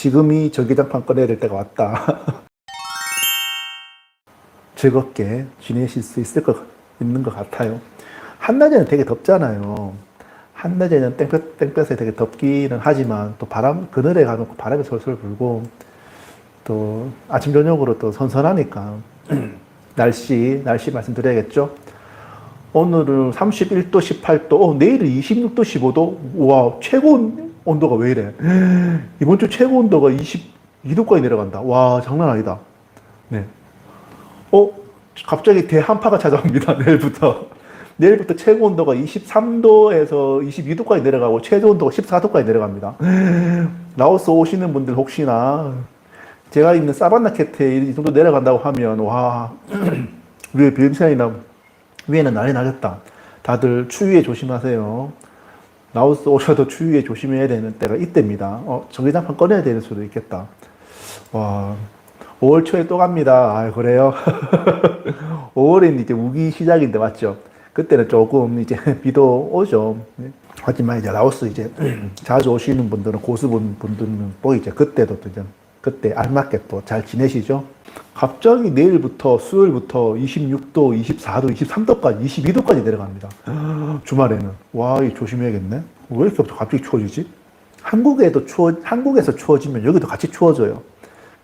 지금이 전기장판 꺼내야 될 때가 왔다. 즐겁게 지내실 수 있을 것, 있는 것 같아요. 한낮에는 되게 덥잖아요. 한낮에는 땡볕, 땡볕에 되게 덥기는 하지만 또 바람, 그늘에 가면 바람이 솔솔 불고 또 아침, 저녁으로 또 선선하니까 날씨, 날씨 말씀드려야겠죠. 오늘은 31도, 18도, 어, 내일은 26도, 15도. 와, 최고 온도가 왜 이래? 이번 주 최고 온도가 22도까지 내려간다. 와, 장난 아니다. 네. 어, 갑자기 대한파가 찾아옵니다. 내일부터. 내일부터 최고 온도가 23도에서 22도까지 내려가고 최저 온도가 14도까지 내려갑니다. 라오스 오시는 분들 혹시나 제가 있는 사바나 캐트에 이 정도 내려간다고 하면 와, 우리 비행시간이나 위에는 난리 나겠다. 다들 추위에 조심하세요. 라오스 오셔도 추위에 조심해야 되는 때가 이때입니다. 어, 전기장판 꺼내야 되는 수도 있겠다. 와, 5월 초에 또 갑니다. 아, 그래요? 5월엔 이제 우기 시작인데 맞죠? 그때는 조금 이제 비도 오죠. 네. 하지만 이제 라오스 이제 자주 오시는 분들은 고수분 분들은 또 이제 그때도 또 이제 그때 알맞게 또 잘 지내시죠? 갑자기 내일부터 수요일부터 26도, 24도, 23도까지, 22도까지 내려갑니다. 주말에는 와, 이 조심해야겠네. 왜 이렇게 갑자기 추워지지? 한국에도 추워, 한국에서 추워지면 여기도 같이 추워져요.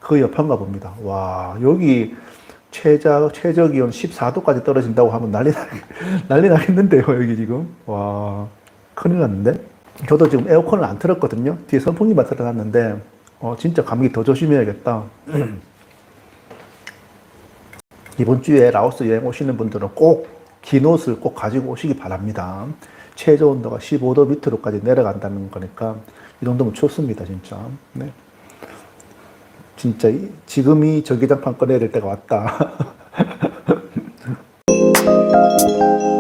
그 여파인가 봅니다. 와, 여기 최저, 최저 기온 14도까지 떨어진다고 하면 난리 나, 난리 나겠는데요, 여기 지금. 와, 큰일 났는데? 저도 지금 에어컨을 안 틀었거든요. 뒤에 선풍기만 틀어놨는데, 어, 진짜 감기 더 조심해야겠다. 이번 주에 라오스 여행 오시는 분들은 꼭 긴 옷을 꼭 가지고 오시기 바랍니다. 최저 온도가 15도 밑으로까지 내려간다는 거니까 이 정도면 춥습니다, 진짜. 네. 진짜 지금이 전기장판 꺼내야 될 때가 왔다.